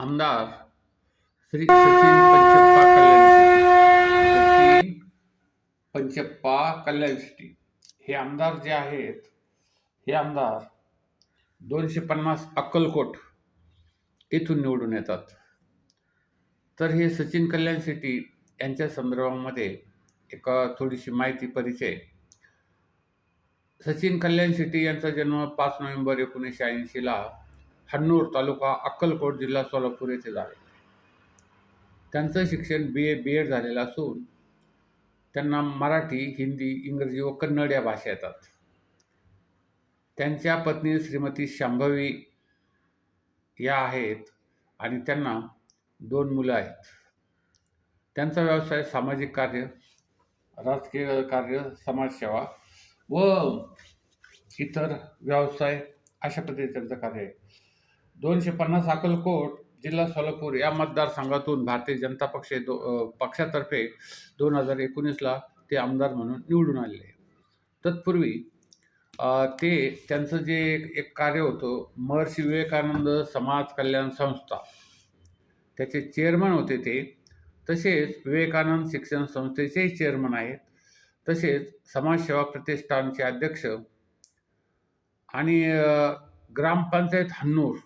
आमदार श्री सचिन पंचप्पा कल्याण सचिन पंचप्पा कल्याण सिटी. हे आमदार जे आहेत हे आमदार दोनशे पन्नास अक्कलकोट येथून निवडून येतात. तर हे सचिन कल्याण सिटी यांच्या संदर्भामध्ये एक थोडीशी माहिती परिचय. सचिन कल्याण सिटी यांचा जन्म पाच नोव्हेंबर एकोणीसशे ऐंशीला हन्नूर तालुका अक्कलकोट जिल्हा सोलापूर येथे झाले. त्यांचं शिक्षण बी ए बी एड झालेलं असून त्यांना मराठी हिंदी इंग्रजी व कन्नड या भाषा येतात. त्यांच्या पत्नी श्रीमती शांभवी या आहेत आणि त्यांना दोन मुलं आहेत. त्यांचा व्यवसाय सामाजिक कार्य राजकीय कार्य समाजसेवा व इतर व्यवसाय अशा पद्धतीचे त्यांचं कार्य आहे. दोनशे पन्नास अक्कलकोट जिल्हा सोलापूर या मतदारसंघातून भारतीय जनता पक्ष दो पक्षातर्फे दोन हजार एकोणीसला ते आमदार म्हणून निवडून आलेले तत्पूर्वी ते त्यांचं जे एक एक कार्य होतं महर्षी विवेकानंद समाज कल्याण संस्था. त्याचे चेअरमन होते ते. तसेच विवेकानंद शिक्षण संस्थेचेही चेअरमन आहेत. तसेच समाजसेवा प्रतिष्ठानचे अध्यक्ष आणि ग्रामपंचायत हन्नूर.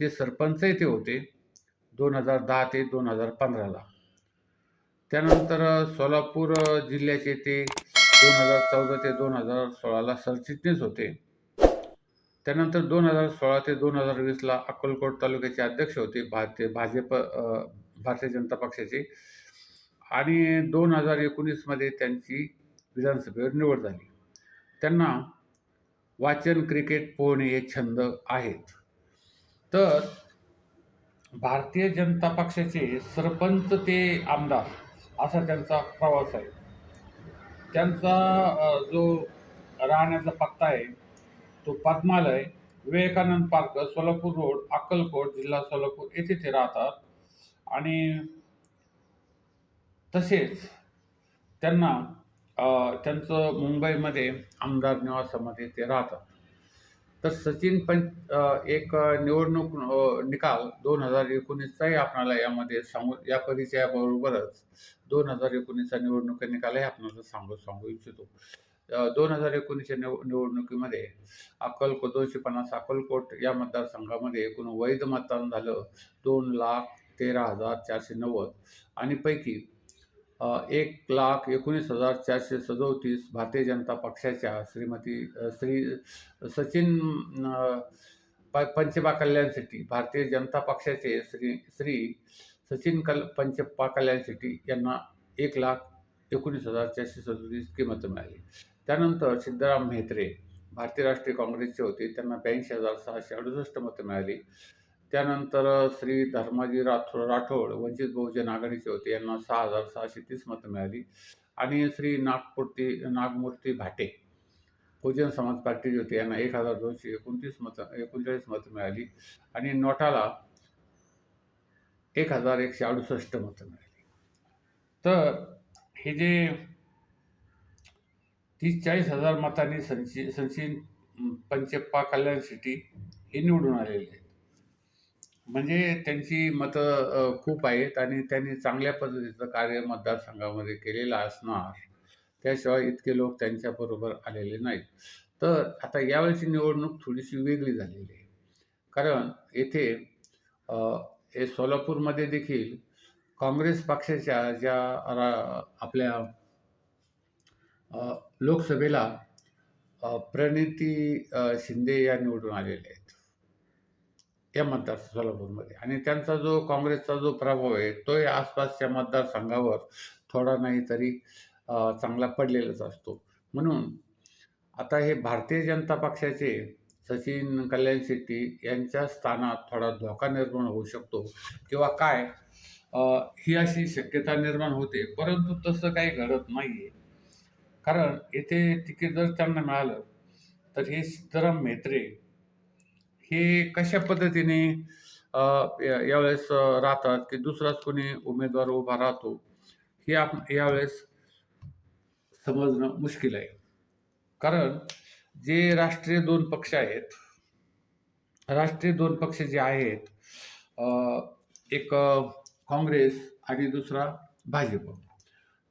ते सरपंच ते होते दोन हजार दहा ते दोन हजार पंधराला त्यानंतर सोलापूर जिल्ह्याचे ते दोन हजार चौदा ते दोन हजार सोळाला सरचिटणीस होते. त्यानंतर दोन हजार सोळा ते दोन हजार वीसला अक्कलकोट तालुक्याचे अध्यक्ष होते भारतीय भाजप भारतीय जनता पक्षाचे. आणि दोन हजार एकोणीसमध्ये त्यांची विधानसभेवर निवड झाली. त्यांना वाचन क्रिकेट पोहणे हे छंद आहेत. तर भारतीय जनता पक्षाचे सरपंच ते आमदार असा त्यांचा प्रवास आहे. त्यांचा जो राहण्याचा पत्ता आहे तो पद्मालय विवेकानंद पार्क सोलापूर रोड अक्कलकोट जिल्हा सोलापूर येथे ते राहतात. आणि तसेच त्यांना त्यांचं मुंबईमध्ये आमदार निवासामध्ये ते राहतात. तर सचिन पंच एक निवडणूक निकाल दोन हजार एकोणीसचाही आपणाला यामध्ये सांगू या परिचयाबरोबरच दोन हजार एकोणीसचा निवडणूक निकालही आपणाला सांगू सांगू इच्छितो. दोन हजार एकोणीसच्या निव निवडणुकीमध्ये अक्कलकोट दोनशे पन्नास अक्कलकोट या मतदारसंघामध्ये एकूण वैध मतदान झालं दोन लाख तेरा हजार चारशे नव्वद. आणि पैकी एक लाख एकोणीस हजार चारशे सदोतीस भारतीय जनता पक्षाच्या श्रीमती श्री सचिन प पंचपा कल्याण भारतीय जनता पक्षाचे श्री श्री सचिन कल पंचप्पा कल्याण शेट्टी यांना एक लाख एकोणीस हजार चारशे सदोतीस किंमत मतं मिळाली. त्यानंतर सिद्धराम म्हेत्रे भारतीय राष्ट्रीय काँग्रेसचे होते त्यांना ब्याऐंशी हजार सहाशे अडुसष्ट मतं मिळाली. त्यानंतर श्री धर्माजी राठोड राठोड वंचित बहुजन आघाडीचे होते. यांना सहा हजार सहाशे तीस मतं मिळाली. आणि श्री नागपूर्ती नागमूर्ती भाटे बहुजन समाज पार्टीचे होते. यांना एक हजार दोनशे एकोणतीस मतं एकोणचाळीस मतं मिळाली. आणि नोटाला एक हजार एकशे अडुसष्ट मतं मिळाली. तर हे जे तीस चाळीस हजार मतांनी संची संचिन पंचप्पा कल्याण सिटी हे निवडून आलेले आहेत. म्हणजे त्यांची मतं खूप आहेत आणि त्यांनी चांगल्या पद्धतीचं कार्य मतदारसंघामध्ये केलेलं असणार. त्याशिवाय इतके लोक त्यांच्याबरोबर आलेले नाहीत. तर आता यावेळेची निवडणूक थोडीशी वेगळी झालेली आहे. कारण येथे हे सोलापूरमध्ये देखील काँग्रेस पक्षाच्या ज्या रा आपल्या लोकसभेला प्रणिती शिंदे या निवडून आलेल्या आहेत. या मतदार सोलापूरमध्ये आणि त्यांचा जो काँग्रेसचा जो प्रभाव आहे तोही आसपासच्या मतदारसंघावर थोडा नाही तरी चांगला पडलेलाच असतो. म्हणून आता हे भारतीय जनता पक्षाचे सचिन कल्याण शेट्टी यांच्या स्थानात थोडा धोका निर्माण होऊ शकतो किंवा काय ही अशी शक्यता निर्माण होते. परंतु तसं काही घडत नाही आहे कारण येथे तिकीट जर त्यांना मिळालं तर हे सीताराम म्हेत्रे हे कशा पद्धतीने या- यावेळेस राहतात की दुसराच कोणी उमेदवार उभा राहतो हे आप यावेळेस समजणं मुश्किल आहे. कारण जे राष्ट्रीय दोन पक्ष आहेत राष्ट्रीय दोन पक्ष जे आहेत एक काँग्रेस आणि दुसरा भाजप.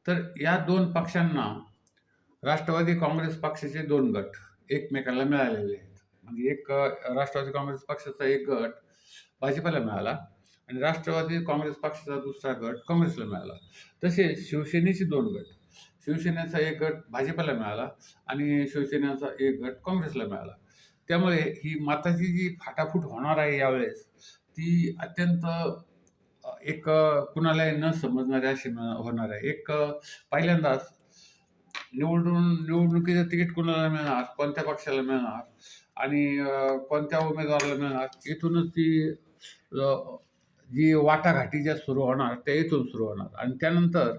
तर या दोन पक्षांना राष्ट्रवादी काँग्रेस पक्षाचे दोन गट एकमेकाला मिळालेले आहेत. म्हणजे एक राष्ट्रवादी काँग्रेस पक्षाचा एक गट भाजपाला मिळाला आणि राष्ट्रवादी काँग्रेस पक्षाचा दुसरा गट काँग्रेसला मिळाला. तसेच शिवसेनेचे दोन गट शिवसेनेचा एक गट भाजपाला मिळाला आणि शिवसेनेचा एक गट काँग्रेसला मिळाला. त्यामुळे ही माताची जी फाटाफूट होणार आहे यावेळेस ती अत्यंत एक कुणालाही न समजणारी अशी होणार आहे. एक पहिल्यांदाच निवडून निवडणुकीचं तिकीट कुणाला मिळणार कोणत्या पक्षाला मिळणार आणि कोणत्या उमेदवाराला मिळणार? इथूनच ती जी वाटाघाटी ज्या सुरू होणार त्या इथून सुरू होणार. आणि त्यानंतर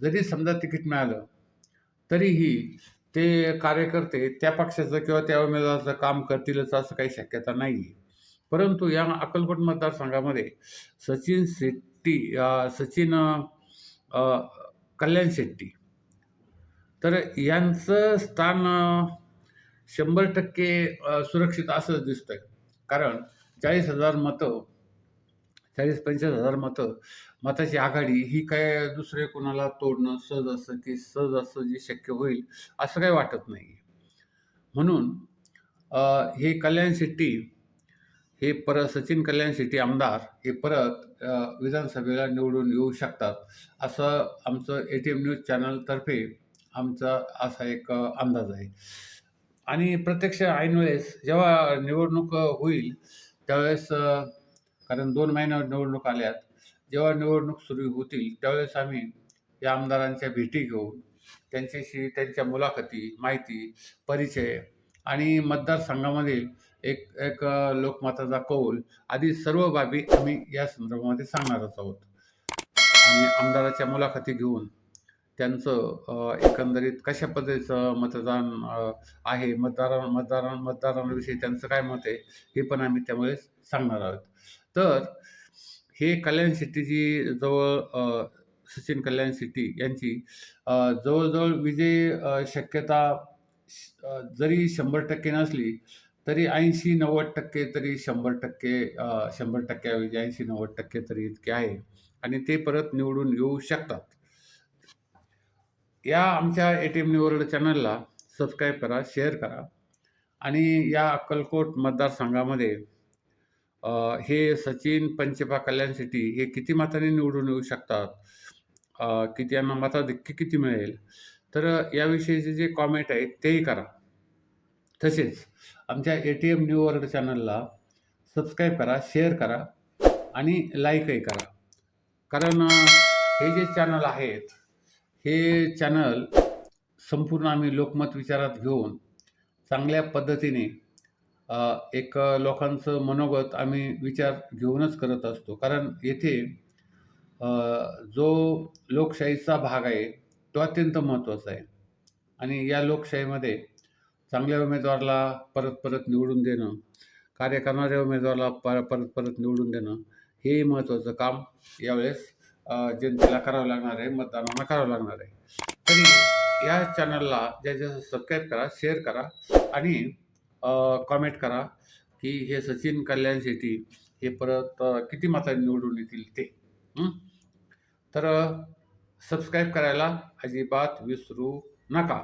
जरी समजा तिकीट मिळालं तरीही ते कार्यकर्ते त्या पक्षाचं किंवा त्या उमेदवाराचं काम करतीलच असं काही शक्यता नाही आहे परंतु या अक्कलकोट मतदारसंघामध्ये सचिन शेट्टी सचिन कल्याण शेट्टी. तर यांचं स्थान शंभर टक्के सुरक्षित असंच दिसतंय. कारण चाळीस हजार मतं चाळीस पंचेचाळीस हजार मतं मताची आघाडी ही काय दुसरे कोणाला तोडणं सहज असं की सहज असं जे शक्य होईल असं काही वाटत नाही म्हणून हे कल्याण शेट्टी हे परत सचिन कल्याण शेट्टी आमदार हे परत विधानसभेला निवडून येऊ शकतात असं आमचं ए टी एम न्यूज चॅनलतर्फे आमचा असा एक अंदाज आहे. आणि प्रत्यक्ष ऐनवेळेस जेव्हा निवडणूक होईल त्यावेळेस कारण दोन महिन्यावर निवडणूक आल्यात जेव्हा निवडणूक सुरू होतील त्यावेळेस आम्ही या आमदारांच्या भेटी घेऊन त्यांच्याशी त्यांच्या मुलाखती माहिती परिचय आणि मतदारसंघामधील एक एक लोकमताचा कौल आदी सर्व बाबी आम्ही या संदर्भामध्ये सांगणारच आहोत. आणि आमदाराच्या मुलाखती घेऊन त्यांचं एकंदरीत कशा पद्धतीचं मतदान आहे? मतदारां मतदारां मतदारांविषयी त्यांचं काय मत आहे? हे पण आम्ही त्यामुळे सांगणार आहोत. तर हे कल्याण सिटीची जवळ सचिन कल्याण सिटी यांची जवळजवळ विजय शक्यता श- जरी शंभर टक्के नसली तरी ऐंशी नव्वद टक्के तरी शंभर टक्के शंभर टक्क्याऐवजी ऐंशी नव्वद टक्के तरी इतके आहे. आणि ते परत निवडून येऊ शकतात. या आमच्या ए टी एम निवर्ड चॅनलला सबस्क्राईब करा शेअर करा. आणि या अक्कलकोट मतदारसंघामध्ये हे सचिन पंचेपा कल्याण सिटी हे किती मताने निवडून येऊ शकतात? किती यांना मताधिक्य किती मिळेल? तर याविषयीचे जे कॉमेंट आहेत तेही करा. तसेच आमच्या A T M new world चॅनलला सबस्क्राईब करा शेअर करा आणि लाईकही करा. कारण हे जे चॅनल आहेत हे चॅनल संपूर्ण आम्ही लोकमत विचारात घेऊन चांगल्या पद्धतीने एक लोकांचं मनोगत आम्ही विचार घेऊनच करत असतो. कारण येथे जो लोकशाहीचा भाग आहे तो अत्यंत महत्त्वाचा आहे. आणि या लोकशाहीमध्ये चांगल्या उमेदवाराला परत परत निवडून देणं कार्य करणाऱ्या उमेदवाराला पर परत परत निवडून देणं हे महत्त्वाचं काम यावेळेस जनतेला करावं लागणार आहे मतदानाला करावं लागणार आहे. तरी या चॅनलला ज्याच्या सबस्क्राईब करा शेअर करा आणि कॉमेंट करा की हे सचिन कल्याण शेट्टी हे परत किती मतांनी निवडून येतील ते. तर सबस्क्राईब करायला अजिबात विसरू नका.